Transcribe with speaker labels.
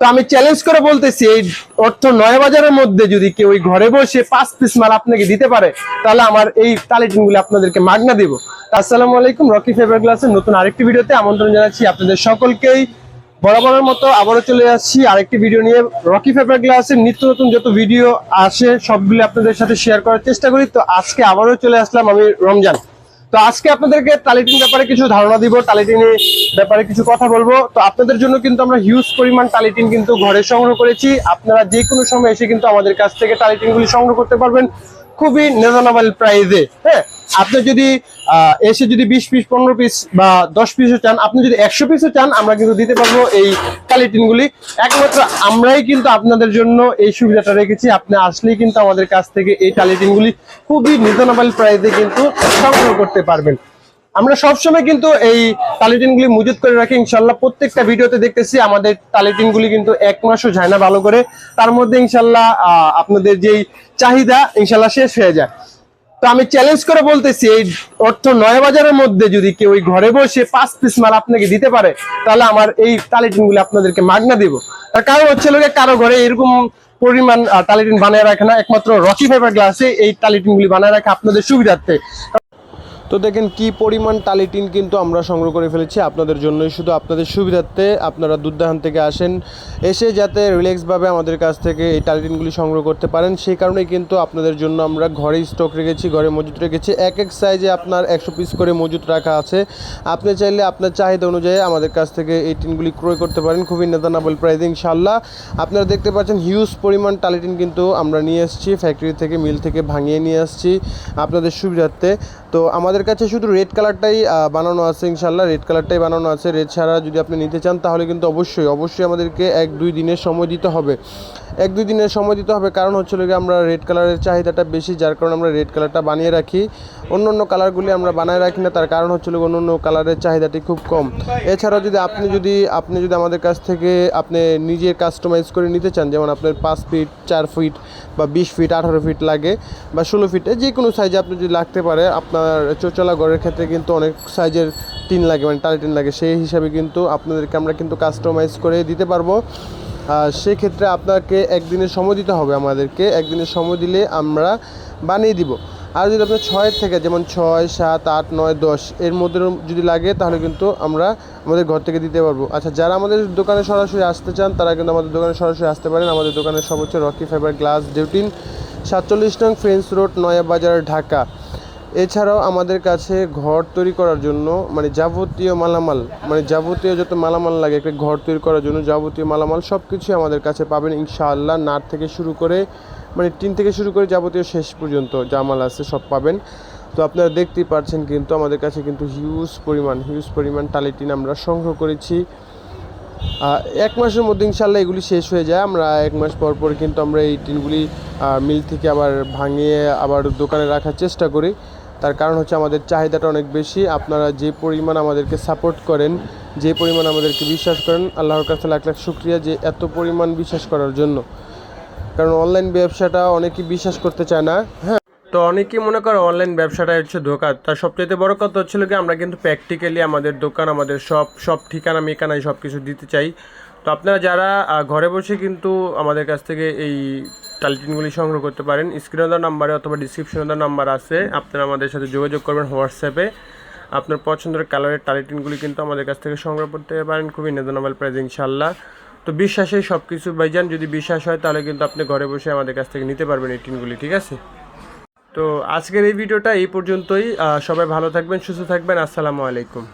Speaker 1: তো আমি চ্যালেঞ্জ করে বলতেছি, এই অর্থ নয় বাজারের মধ্যে যদি কেউ ওই ঘরে বসে পাঁচ পিস মাল আপনাকে দিতে পারে, তাহলে আমার এই তালিটিনগুলো আপনাদেরকে মাগনা দিব। আসসালামু আলাইকুম, রকি ফেভার গ্লাসের নতুন আরেকটি ভিডিওতে আমন্ত্রণ জানাচ্ছি আপনাদের সকলকেই। বরাবরের মতো আবারও চলে যাচ্ছি আরেকটি ভিডিও নিয়ে। রকি ফেভার গ্লাসের নিত্য নতুন যত ভিডিও আসে, সবগুলো আপনাদের সাথে শেয়ার করার চেষ্টা করি। তো আজকে আবারও চলে আসলাম আমি রমজান। তো আজকে আপনাদেরকে টালিটিন ব্যাপারে কিছু ধারণা দিব টালিটিনের ব্যাপারে কিছু কথা বলব। তো আপনাদের জন্য কিন্তু আমরা হিউজ পরিমাণ টালিটিন কিন্তু ঘরে সংগ্রহ করেছি। আপনারা যে কোনো সময় এসে কিন্তু আমাদের কাছ থেকে টালিটিনগুলি সংগ্রহ করতে পারবেন। খুবই রিজনেবল প্রাইসে হ্যাঁ? আপনি যদি এসে যদি বিশ পিস পনেরো পিস বা দশ পিসও চান, আপনি যদি একশো পিসও চান, আমরা কিন্তু দিতে পারব এই কালিটিনগুলি একমাত্র আমরাই কিন্তু আপনাদের জন্য এই সুবিধাটা রেখেছি। আপনি আসলেই কিন্তু আমাদের কাছ থেকে এই কালিটিনগুলি খুবই রিজনেবল প্রাইসে কিন্তু সংগ্রহ করতে পারবেন। আমরা সবসময় কিন্তু এই টালিটিন গুলি মজুত করে রাখি ইনশাল্লাহ প্রত্যেকটা ভিডিওতে দেখতেছি আমাদের টালিটিন গুলি কিন্তু এক মাসও যায় না ভালো করে। তার মধ্যে ইনশাল্লাহ আপনাদের যেই চাহিদা ইনশাল্লাহ শেষ হয়ে যায়। তো আমি চ্যালেঞ্জ করে বলতেছি, এই অর্থ নয় বাজারের মধ্যে যদি কেউ ওই ঘরে বসে পাঁচ পিস মাল আপনাকে দিতে পারে, তাহলে আমার এই টালিটিন গুলি আপনাদেরকে মাগনা দিব। তার কারণ হচ্ছে লোকে কারও ঘরে এরকম পরিমাণ টালিটিন বানায় রাখে না। একমাত্র রকি ফাইবার গ্লাসে এই টালিটিন গুলি বানায় রাখে আপনাদের সুবিধার্থে। তো দেখেন কি পরিমাণ টালিটিন কিন্তু আমরা সংগ্রহ করে ফেলেছি আপনাদের জন্যই। শুধু আপনাদের সুবিধার্থে আপনারা দুর্দাহান থেকে আসেন, এসে যাতে রিল্যাক্সভাবে আমাদের কাছ থেকে এই টালিটিনগুলি সংগ্রহ করতে পারেন। সেই কারণেই কিন্তু আপনাদের জন্য আমরা ঘরেই স্টক রেখেছি, ঘরে মজুত রেখেছি। এক এক সাইজে আপনার একশো পিস করে মজুত রাখা আছে। আপনি চাইলে আপনার চাহিদা অনুযায়ী আমাদের কাছ থেকে এই টিনগুলি ক্রয় করতে পারেন। খুবই নেতানাবল প্রাইস ইনশাল্লাহ আপনারা দেখতে পাচ্ছেন হিউজ পরিমাণ টালিটিন কিন্তু আমরা নিয়ে এসেছি ফ্যাক্টরি থেকে মিল থেকে ভাঙিয়ে নিয়ে আসছি আপনাদের সুবিধার্থে। তো আমাদের কাছে শুধু রেড কালারটাই বানানো আছে ইনশাল্লাহ রেড কালারটাই বানানো আছে। রেড ছাড়া যদি আপনি নিতে চান, তাহলে কিন্তু অবশ্যই অবশ্যই আমাদেরকে এক দুই দিনের সময় দিতে হবে। এক দুই দিনের সময় দিতে হবে। কারণ হচ্ছে কি আমরা রেড কালারের চাহিদাটা বেশি, যার কারণে আমরা রেড কালারটা বানিয়ে রাখি। অন্য অন্য কালারগুলি আমরা বানায় রাখি না, তার কারণ হচ্ছে অন্য অন্য কালারের চাহিদাটি খুব কম। এছাড়াও যদি আপনি যদি আপনি যদি আমাদের কাছ থেকে আপনি নিজে কাস্টমাইজ করে নিতে চান, যেমন আপনার পাঁচ ফিট চার ফিট বা বিশ ফিট আঠারো ফিট লাগে বা ষোলো ফিটে যে কোনো সাইজে আপনি যদি লাগতে পারে, আপনার চোচলা ঘরের ক্ষেত্রে কিন্তু অনেক সাইজের টিন লাগে মানে টালি টিন লাগে, সেই হিসাবে কিন্তু আপনাদেরকে আমরা কিন্তু কাস্টমাইজ করে দিতে পারব। আর সেক্ষেত্রে আপনাকে একদিনের সময় দিতে হবে আমাদেরকে, একদিনের সময় দিলে আমরা বানিয়ে দিব। আর যদি আপনার ছয়ের থেকে, যেমন ছয়, সাত, আট, নয়, দশ, এর মধ্যে যদি লাগে, তাহলে কিন্তু আমরা আমাদের ঘর থেকে দিতে পারব। আচ্ছা যারা আমাদের দোকানে সরাসরি আসতে চান, তারা কিন্তু আমাদের দোকানে সরাসরি আসতে পারেন। আমাদের দোকানের হচ্ছে রকি ফাইবার গ্লাস ডিউটিন সাতচল্লিশ নং ফ্রেন্স রোড, নয়া বাজার, ঢাকা। এছাড়াও আমাদের কাছে ঘর তৈরি করার জন্য মানে যাবতীয় মালামাল মানে যাবতীয় যত মালামাল লাগে, একটা ঘর তৈরি করার জন্য যাবতীয় মালামাল সব কিছুই আমাদের কাছে পাবেন ইনশাআল্লাহ নাট থেকে শুরু করে মানে টিন থেকে শুরু করে যাবতীয় শেষ পর্যন্ত জামাল আছে সব পাবেন। তো আপনারা দেখতেই পাচ্ছেন কিন্তু আমাদের কাছে কিন্তু হিউজ পরিমাণ হিউজ পরিমাণ টালি টিন আমরা সংগ্রহ করেছি। এক মাসের মধ্যে ইনশাল্লাহ এগুলি শেষ হয়ে যায়। আমরা এক মাস পর পর কিন্তু আমরা এই টিনগুলি মিল থেকে আবার ভাঙিয়ে আবার দোকানে রাখার চেষ্টা করি। তার কারণ হচ্ছে আমাদের চাহিদাটা অনেক বেশি। আপনারা যে পরিমাণ আমাদেরকে সাপোর্ট করেন, যে পরিমাণ আমাদেরকে বিশ্বাস করেন, আল্লাহর কাছে লাখ লাখ শুক্রিয়া যে এত পরিমাণ বিশ্বাস করার জন্য। কারণ অনলাইন ব্যবসাটা অনেকেই বিশ্বাস করতে চায় না হ্যাঁ। তো অনেকেই মনে করে অনলাইন ব্যবসাটা হচ্ছে ধোকা। তার সবচেয়ে বড় কথা হচ্ছিল কি, আমরা কিন্তু প্র্যাকটিক্যালি আমাদের দোকান, আমাদের সব সব ঠিকানা, মেকানায় সব কিছু দিতে চাই। তো আপনারা যারা ঘরে বসে কিন্তু আমাদের কাছ থেকে এই টালিটিনগুলি সংগ্রহ করতে পারেন। স্ক্রিনে দেওয়া নাম্বারে অথবা ডিসক্রিপশনে দেওয়া নাম্বার আছে। আপনারা আমাদের সাথে যোগাযোগ করবেন হোয়াটসঅ্যাপে আপনার পছন্দের কালারের টালিটিনগুলি কিন্তু আমাদের কাছ থেকে সংগ্রহ করতে পারেন। খুবই নেদনাবেল প্রাইজ ইনশাল্লাহ তো বিশ্বাসে সব কিছু ভাইজান যদি বিশ্বাস হয় তাহলে কিন্তু আপনি ঘরে বসে আমাদের কাছ থেকে নিতে পারবেন এই টিনগুলি ঠিক আছে? তো আজকের এই ভিডিওটা এই পর্যন্তই। সবাই ভালো থাকবেন, সুস্থ থাকবেন। আসসালামু আলাইকুম।